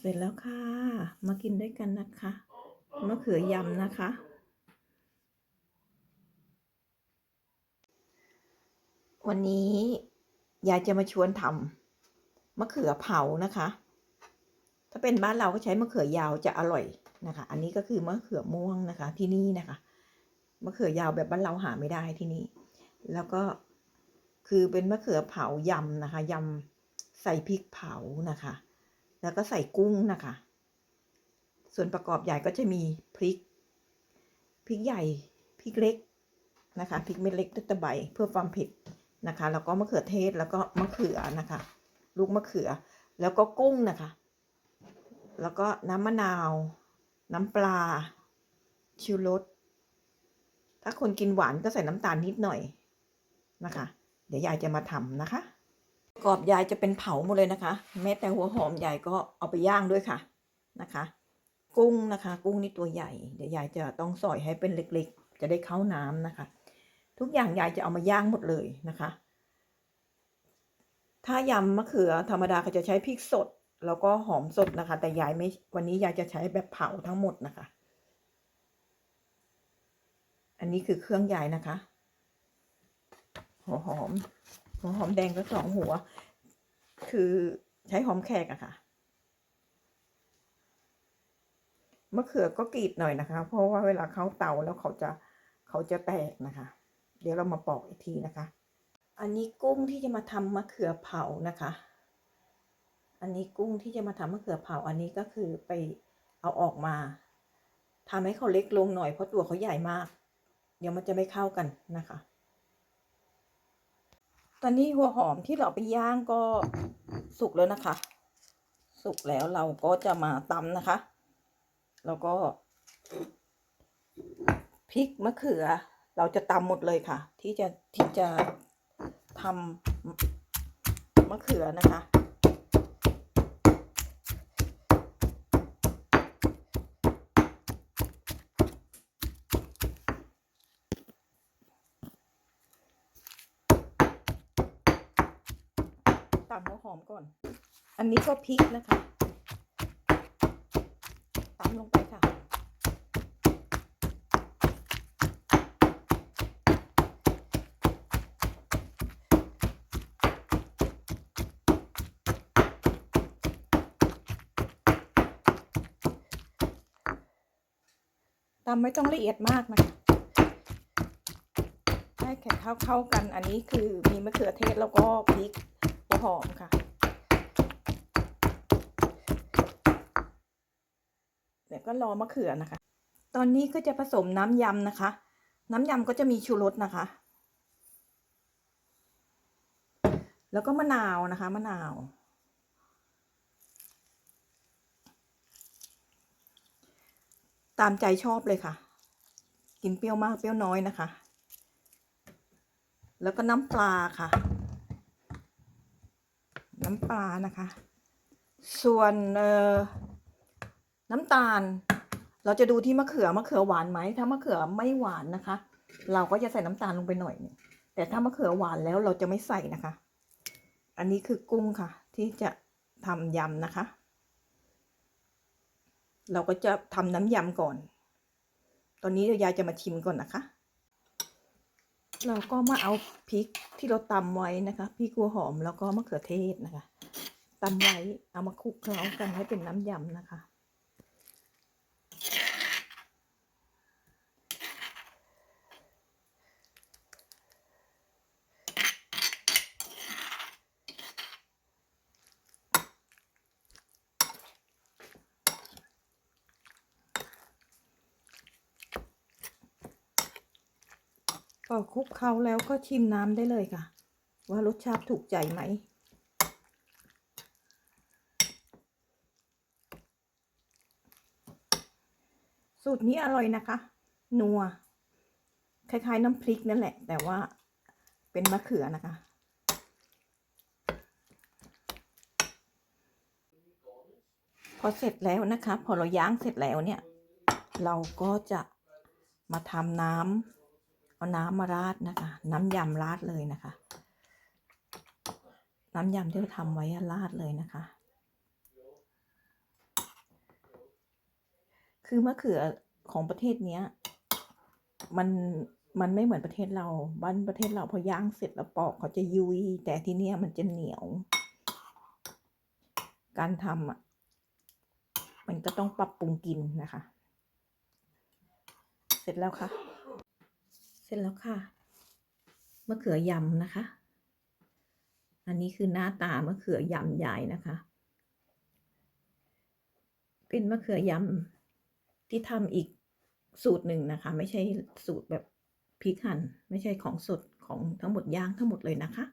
เสร็จแล้วค่ะ มากินด้วยกันนะคะมะเขือยำนะคะ วันนี้ยายจะมาชวนทำมะเขือเผานะคะ ถ้าเป็นบ้านเราก็ใช้มะเขือยาวจะอร่อยนะคะ อันนี้ก็คือมะเขือม่วงนะคะ ที่นี่นะคะมะเขือยาวแบบบ้านเราหาไม่ได้ที่นี่ แล้วก็คือเป็นมะเขือเผายำนะคะยำใส่พริกเผานะคะ แล้วก็ใส่กุ้งนะคะ ส่วนประกอบใหญ่ก็จะมีพริก พริกใหญ่ พริกเล็กนะคะ พริกเม็ดเล็กตะไบเพื่อความเผ็ดนะคะ แล้วก็มะเขือเทศ แล้วก็มะเขือนะคะ ลูกมะเขือ แล้วก็กุ้งนะคะ แล้วก็น้ำมะนาว น้ำปลา ชิวรส ถ้าคนกินหวานก็ใส่น้ำตาลนิดหน่อยนะคะ เดี๋ยวยายจะมาทำนะคะ กรอบยายจะเป็นเผาหมดเลยนะคะ แม้แต่หัวหอมยายก็เอาไปย่างด้วยค่ะนะคะ กุ้งนะคะ กุ้งนี่ตัวใหญ่ เดี๋ยวยายจะต้องสอยให้เป็นเล็กๆ จะได้เข้าน้ำนะคะ ทุกอย่างยายจะเอามาย่างหมดเลยนะคะ ถ้ายำมะเขือธรรมดาก็จะใช้พริกสดแล้วก็หอมสดนะคะ แต่ยายไม่วันนี้ยายจะใช้แบบเผาทั้งหมดนะคะ อันนี้คือเครื่องยายนะคะหัวหอม หัวหอมแดงก็สองหัว คือใช้หอมแขกอะค่ะมะเขือก็กรีดหน่อยนะคะ เพราะว่าเวลาเขาเตาแล้วเขาจะเขาจะแตกนะคะ เดี๋ยวเรามาปอกอีกทีนะคะ อันนี้กุ้งที่จะมาทำมะเขือเผานะคะ อันนี้กุ้งที่จะมาทำมะเขือเผา อันนี้ก็คือไปเอาออกมาทำให้เขาเล็กลงหน่อยเพราะตัวเขาใหญ่มาก เดี๋ยวมันจะไม่เข้ากันนะคะ ตอนนี้หัวหอมที่เราไปย่างก็สุกแล้วนะคะ สุกแล้วเราก็จะมาตำนะคะ แล้วก็พริกมะเขือ เราจะตำหมดเลยค่ะ ที่จะที่จะทำมะเขือนะคะ หัวหอมก่อน อันนี้ก็พริกนะคะตำลงไปค่ะ ตำไม่ต้องละเอียดมากนะคะให้แค่เข้าเข้ากัน อันนี้คือมีมะเขือเทศแล้วก็พริก หอมค่ะ เดี๋ยวก็รอมะเขือนะคะ ตอนนี้ก็จะผสมน้ำยำนะคะ น้ำยำก็จะมีชูรสนะคะ แล้วก็มะนาวนะคะ มะนาวตามใจชอบเลยค่ะ กินเปรี้ยวมากเปรี้ยวน้อยนะคะ แล้วก็น้ำปลาค่ะ น้ำปลานะคะ ส่วนน้ำตาล เราจะดูที่มะเขือมะเขือหวานไหมถ้ามะเขือไม่หวานนะคะ เราก็จะใส่น้ำตาลลงไปหน่อยนึงแต่ถ้ามะเขือหวานแล้วเราจะไม่ใส่นะคะ อันนี้คือกุ้งค่ะ ที่จะทำยำนะคะ เราก็จะทำน้ำยำก่อน ตอนนี้ยายจะมาชิมก่อนนะคะ เราก็มาเอาพริกที่เราตำไว้นะคะพริกหัวหอมแล้วก็มะเขือเทศนะคะตำไว้เอามาคลุกเคล้ากันให้เป็นน้ำยำนะคะ ก็คลุกเคล้าแล้วก็ชิมน้ำได้เลยค่ะ ว่ารสชาติถูกใจไหม สูตรนี้อร่อยนะคะ นัว คล้ายๆน้ำพริกนั่นแหละ แต่ว่าเป็นมะเขือนะคะพอเสร็จแล้วนะคะ พอเราย่างเสร็จแล้วเนี่ย เราก็จะมาทำน้ำ เอาน้ำมาราดนะคะ น้ำยำราดเลยนะคะ น้ำยำที่เราทำไว้ราดเลยนะคะ คือมะเขือของประเทศเนี้ย มันมันไม่เหมือนประเทศเรา บ้านประเทศเราพอย่างเสร็จแล้วปอกเขาจะยุยแต่ที่เนี้ยมันจะเหนียว การทำอะ มันก็ต้องปรับปรุงกินนะคะ เสร็จแล้วค่ะ เสร็จแล้วค่ะมะเขือยำนะคะ อันนี้คือหน้าตามะเขือยำใหญ่นะคะ เป็นมะเขือยำที่ทำอีกสูตรหนึ่งนะคะ ไม่ใช่สูตรแบบพริกหั่นไม่ใช่ของสดของทั้งหมดย่างทั้งหมดเลยนะคะ